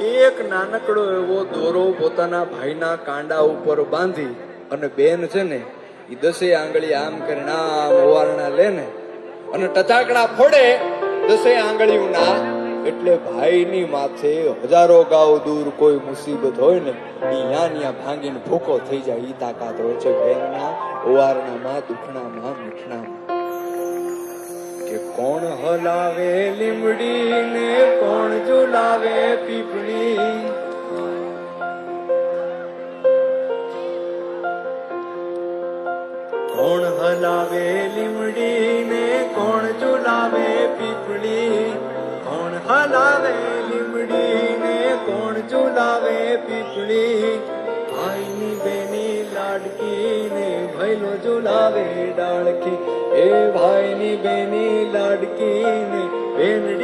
એક નાનકડો એવો દોરો પોતાના ભાઈના કાંડા ઉપર બાંધી અને બેન છે ને એ દસે આંગળી આમ કરીને આમ ઓવારણા લે ને, અને ટચાકડા ફોડે, દસે આંગળીઓના, એટલે ભાઈની માથે હજારો ગાઉ દૂર કોઈ મુસીબત હોય ને, ઈ યા ભાંગીને ભૂકો થઈ જાય, ઈ તાકાત હોય છે બેનના ઓવારણામાં દુખણામાં, મીઠણામાં. કે કોણ હલાવે લીમડીને, કોણ ઝુલાવે કોણ હલાવે લીમડી ને કોણ ચુલાવે પીપળી? કોણ હલાવે લીમડી ને કોણ ચુલાવે પીપળી? ભાઈની બેની લાડકી ને ભૈલો ચુલાવે ડાળકી એ ભાઈની બેની લાડકી ને બેન